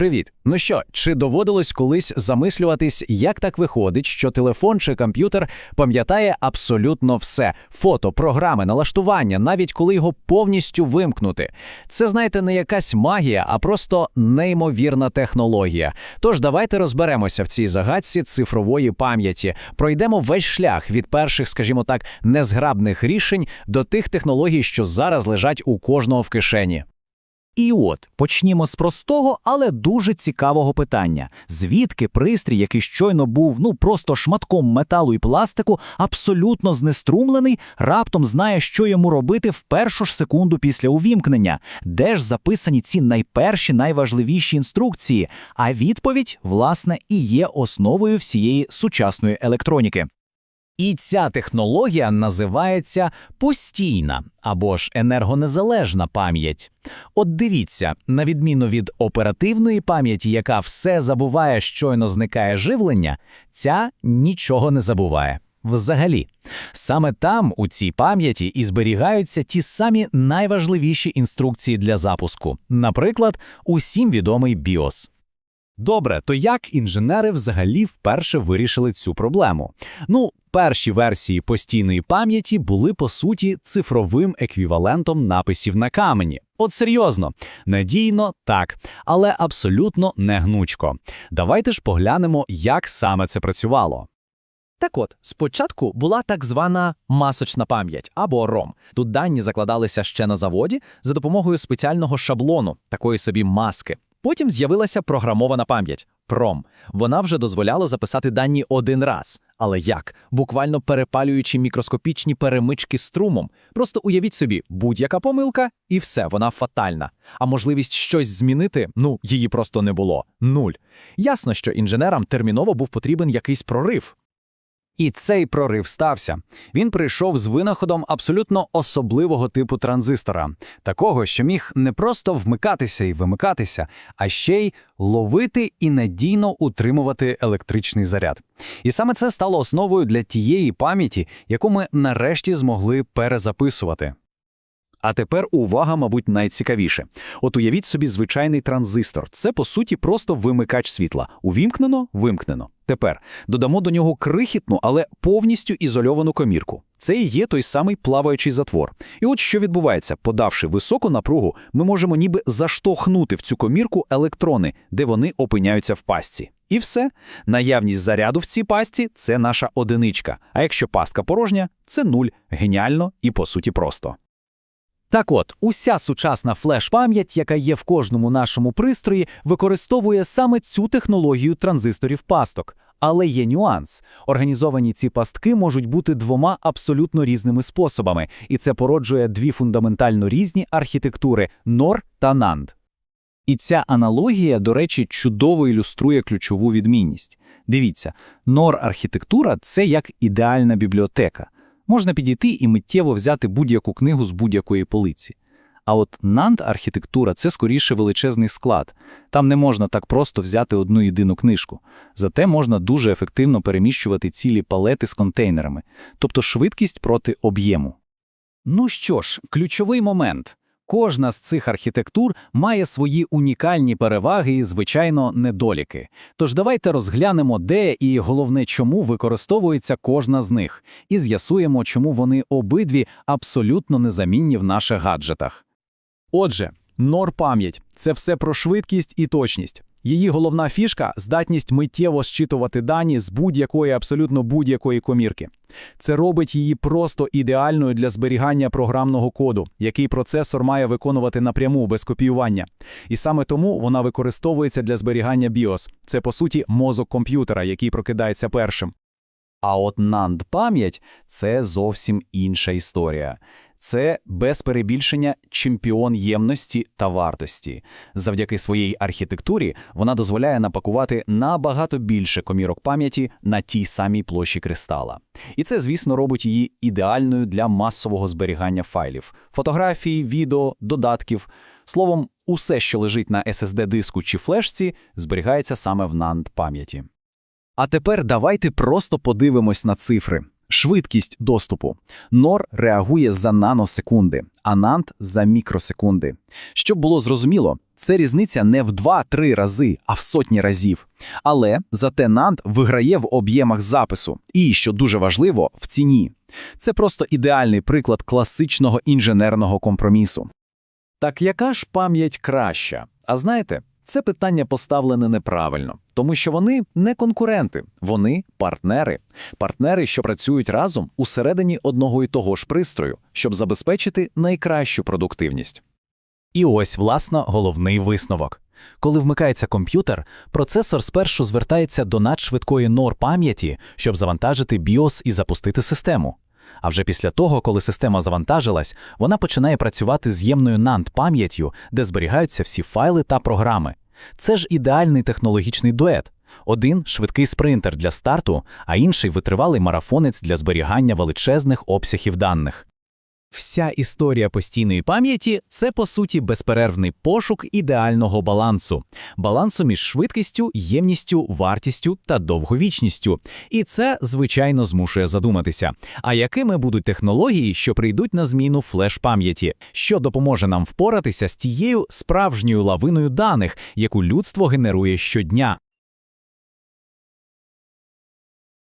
Привіт. Ну що, чи доводилось колись замислюватись, як так виходить, що телефон чи комп'ютер пам'ятає абсолютно все: фото, програми, налаштування, навіть коли його повністю вимкнути? Це, знаєте, не якась магія, а просто неймовірна технологія. Тож давайте розберемося в цій загадці цифрової пам'яті. Пройдемо весь шлях від перших, скажімо так, незграбних рішень до тих технологій, що зараз лежать у кожного в кишені. І от почнімо з простого, але дуже цікавого питання: звідки пристрій, який щойно був ну просто шматком металу і пластику, абсолютно знеструмлений, раптом знає, що йому робити в першу ж секунду після увімкнення, де ж записані ці найперші, найважливіші інструкції. А відповідь, власне, і є основою всієї сучасної електроніки. І ця технологія називається постійна або ж енергонезалежна пам'ять. От дивіться, на відміну від оперативної пам'яті, яка все забуває, щойно зникає живлення, ця нічого не забуває. Взагалі, саме там, у цій пам'яті, і зберігаються ті самі найважливіші інструкції для запуску, наприклад, усім відомий BIOS. Добре, то як інженери взагалі вперше вирішили цю проблему? Ну, перші версії постійної пам'яті були по суті цифровим еквівалентом написів на камені. От серйозно, надійно так, але абсолютно не гнучко. Давайте ж поглянемо, як саме це працювало. Так от, спочатку була так звана масочна пам'ять або ROM. Тут дані закладалися ще на заводі за допомогою спеціального шаблону, такої собі маски. Потім з'явилася програмована пам'ять PROM. Вона вже дозволяла записати дані один раз. Але як? Буквально перепалюючи мікроскопічні перемички струмом. Просто уявіть собі, будь-яка помилка, і все, вона фатальна. А можливість щось змінити, ну, її просто не було. Нуль. Ясно, що інженерам терміново був потрібен якийсь прорив. І цей прорив стався. Він прийшов з винаходом абсолютно особливого типу транзистора, такого, що міг не просто вмикатися і вимикатися, а ще й ловити і надійно утримувати електричний заряд. І саме це стало основою для тієї пам'яті, яку ми нарешті змогли перезаписувати. А тепер увага, мабуть, найцікавіше. От уявіть собі звичайний транзистор. Це, по суті, просто вимикач світла. Увімкнено, вимкнено. Тепер додамо до нього крихітну, але повністю ізольовану комірку. Це і є той самий плаваючий затвор. І от що відбувається, подавши високу напругу, ми можемо ніби заштовхнути в цю комірку електрони, де вони опиняються в пастці. І все. Наявність заряду в цій пастці це наша одиничка. А якщо пастка порожня, це нуль. Геніально і по суті просто. Так от, уся сучасна флеш-пам'ять, яка є в кожному нашому пристрої, використовує саме цю технологію транзисторів пасток. Але є нюанс. Організовані ці пастки можуть бути двома абсолютно різними способами, і це породжує дві фундаментально різні архітектури NOR та NAND. І ця аналогія, до речі, чудово ілюструє ключову відмінність. Дивіться, NOR-архітектура – це як ідеальна бібліотека. Можна підійти і миттєво взяти будь-яку книгу з будь-якої полиці. А от нант архітектура – це скоріше величезний склад. Там не можна так просто взяти одну єдину книжку. Зате можна дуже ефективно переміщувати цілі палети з контейнерами, тобто швидкість проти об'єму. Ну що ж, ключовий момент. Кожна з цих архітектур має свої унікальні переваги і, звичайно, недоліки. Тож давайте розглянемо, де і головне, чому використовується кожна з них, і з'ясуємо, чому вони обидві абсолютно незамінні в наших гаджетах. Отже, нор-пам'ять це все про швидкість і точність. Її головна фішка здатність миттєво зчитувати дані з будь-якої, абсолютно будь-якої комірки. Це робить її просто ідеальною для зберігання програмного коду, який процесор має виконувати напряму без копіювання. І саме тому вона використовується для зберігання BIOS. Це по суті мозок комп'ютера, який прокидається першим. А от NAND-пам'ять – це зовсім інша історія. Це без перебільшення чемпіон ємності та вартості. Завдяки своїй архітектурі вона дозволяє напакувати набагато більше комірок пам'яті на тій самій площі кристала. І це, звісно, робить її ідеальною для масового зберігання файлів, фотографій, відео, додатків. Словом, усе, що лежить на SSD-диску чи флешці, зберігається саме в NAND-пам'яті. А тепер давайте просто подивимось на цифри. Швидкість доступу. NOR реагує за наносекунди, а NAND – за мікросекунди. Щоб було зрозуміло, Це різниця не в 2-3 рази, а в сотні разів. Але зате NAND виграє в об'ємах запису і, що дуже важливо, в ціні. Це просто ідеальний приклад класичного інженерного компромісу. Так яка ж пам'ять краща? А знаєте, це питання поставлене неправильно, тому що вони не конкуренти, вони партнери. Партнери, що працюють разом усередині одного і того ж пристрою, щоб забезпечити найкращу продуктивність. І ось, власно, головний висновок. Коли вмикається комп'ютер, процесор спершу звертається до надшвидкої NOR пам'яті, щоб завантажити BIOS і запустити систему. А вже після того, коли система завантажилась, вона починає працювати з ємною NAND пам'яттю, де зберігаються всі файли та програми. Це ж ідеальний технологічний дует. Один швидкий спринтер для старту, а інший витривалий марафонець для зберігання величезних обсягів даних. Вся історія постійної пам'яті це по суті безперервний пошук ідеального балансу, балансу між швидкістю, ємністю, вартістю та довговічністю. І це, звичайно, змушує задуматися. А якими будуть технології, що прийдуть на зміну флеш-пам'яті, що допоможе нам впоратися з тією справжньою лавиною даних, яку людство генерує щодня?